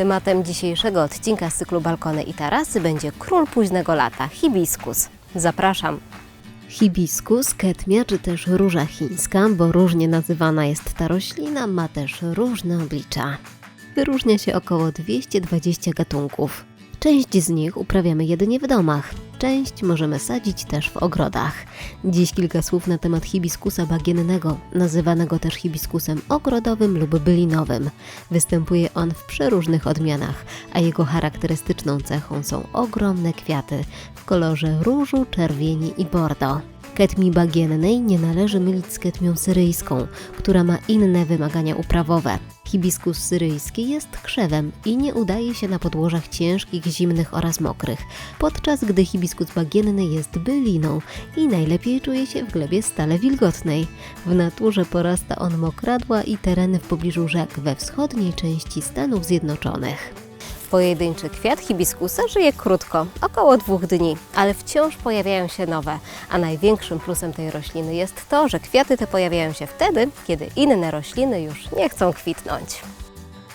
Tematem dzisiejszego odcinka z cyklu Balkony i Tarasy będzie król późnego lata, hibiskus. Zapraszam. Hibiskus, ketmia czy też róża chińska, bo różnie nazywana jest ta roślina, ma też różne oblicza. Wyróżnia się około 220 gatunków. Część z nich uprawiamy jedynie w domach, część możemy sadzić też w ogrodach. Dziś kilka słów na temat hibiskusa bagiennego, nazywanego też hibiskusem ogrodowym lub bylinowym. Występuje on w przeróżnych odmianach, a jego charakterystyczną cechą są ogromne kwiaty w kolorze różu, czerwieni i bordo. Ketmi bagiennej nie należy mylić z ketmią syryjską, która ma inne wymagania uprawowe. Hibiskus syryjski jest krzewem i nie udaje się na podłożach ciężkich, zimnych oraz mokrych, podczas gdy hibiskus bagienny jest byliną i najlepiej czuje się w glebie stale wilgotnej. W naturze porasta on mokradła i tereny w pobliżu rzek we wschodniej części Stanów Zjednoczonych. Pojedynczy kwiat hibiskusa żyje krótko, około dwóch dni, ale wciąż pojawiają się nowe. A największym plusem tej rośliny jest to, że kwiaty te pojawiają się wtedy, kiedy inne rośliny już nie chcą kwitnąć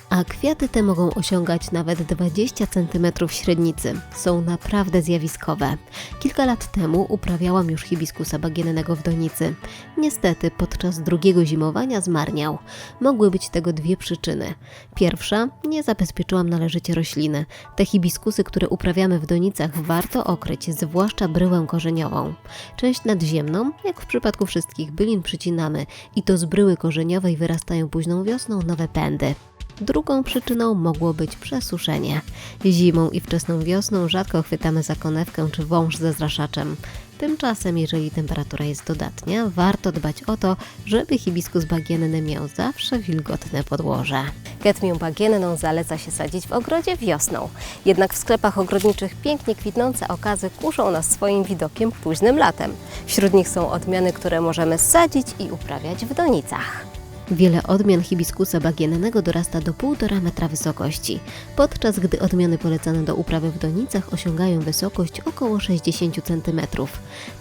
a kwiaty te mogą osiągać nawet 20 cm średnicy. Są naprawdę zjawiskowe. Kilka lat temu uprawiałam już hibiskusa bagiennego w donicy. Niestety podczas drugiego zimowania zmarniał. Mogły być tego dwie przyczyny. Pierwsza, nie zabezpieczyłam należycie rośliny. Te hibiskusy, które uprawiamy w donicach warto okryć, zwłaszcza bryłę korzeniową. Część nadziemną, jak w przypadku wszystkich bylin przycinamy i to z bryły korzeniowej wyrastają późną wiosną nowe pędy. Drugą przyczyną mogło być przesuszenie. Zimą i wczesną wiosną rzadko chwytamy za konewkę czy wąż ze zraszaczem. Tymczasem, jeżeli temperatura jest dodatnia, warto dbać o to, żeby hibiskus bagienny miał zawsze wilgotne podłoże. Ketmię bagienną zaleca się sadzić w ogrodzie wiosną. Jednak w sklepach ogrodniczych pięknie kwitnące okazy kuszą nas swoim widokiem późnym latem. Wśród nich są odmiany, które możemy sadzić i uprawiać w donicach. Wiele odmian hibiskusa bagiennego dorasta do 1,5 metra wysokości, podczas gdy odmiany polecane do uprawy w donicach osiągają wysokość około 60 cm.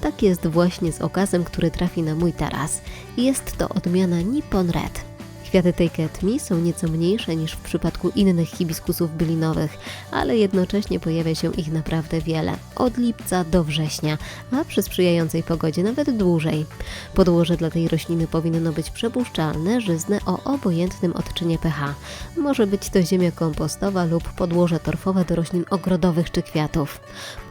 Tak jest właśnie z okazem, który trafi na mój taras. Jest to odmiana Nippon Red. Kwiaty tej ketmi są nieco mniejsze niż w przypadku innych hibiskusów bylinowych, ale jednocześnie pojawia się ich naprawdę wiele, od lipca do września, a przy sprzyjającej pogodzie nawet dłużej. Podłoże dla tej rośliny powinno być przepuszczalne, żyzne o obojętnym odczynie pH. Może być to ziemia kompostowa lub podłoże torfowe do roślin ogrodowych czy kwiatów.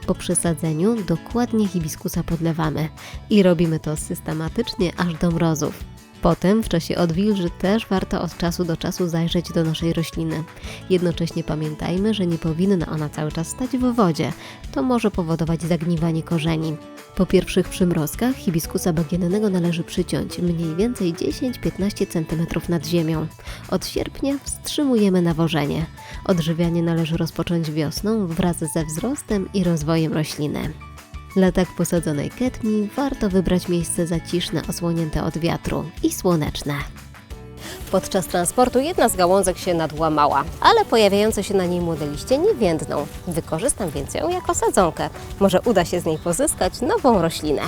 Po przesadzeniu dokładnie hibiskusa podlewamy i robimy to systematycznie aż do mrozów. Potem w czasie odwilży też warto od czasu do czasu zajrzeć do naszej rośliny. Jednocześnie pamiętajmy, że nie powinna ona cały czas stać w wodzie. To może powodować zagniwanie korzeni. Po pierwszych przymrozkach hibiskusa bagiennego należy przyciąć mniej więcej 10-15 cm nad ziemią. Od sierpnia wstrzymujemy nawożenie. Odżywianie należy rozpocząć wiosną wraz ze wzrostem i rozwojem rośliny. Dla tak posadzonej ketmi warto wybrać miejsce zaciszne, osłonięte od wiatru i słoneczne. Podczas transportu jedna z gałązek się nadłamała, ale pojawiające się na niej młode liście nie więdną. Wykorzystam więc ją jako sadzonkę. Może uda się z niej pozyskać nową roślinę.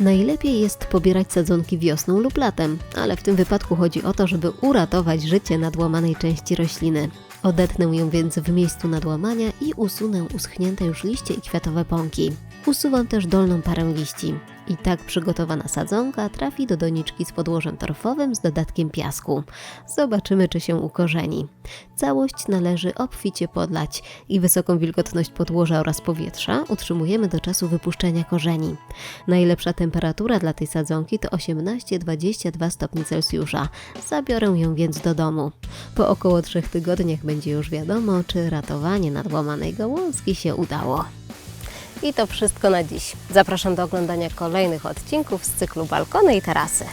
Najlepiej jest pobierać sadzonki wiosną lub latem, ale w tym wypadku chodzi o to, żeby uratować życie nadłamanej części rośliny. Odetnę ją więc w miejscu nadłamania i usunę uschnięte już liście i kwiatowe pąki. Usuwam też dolną parę liści. I tak przygotowana sadzonka trafi do doniczki z podłożem torfowym z dodatkiem piasku. Zobaczymy, czy się ukorzeni. Całość należy obficie podlać i wysoką wilgotność podłoża oraz powietrza utrzymujemy do czasu wypuszczenia korzeni. Najlepsza temperatura dla tej sadzonki to 18-22 stopni Celsjusza. Zabiorę ją więc do domu. Po około trzech tygodniach będzie już wiadomo, czy ratowanie nadłamanej gałązki się udało. I to wszystko na dziś. Zapraszam do oglądania kolejnych odcinków z cyklu Balkony i Tarasy.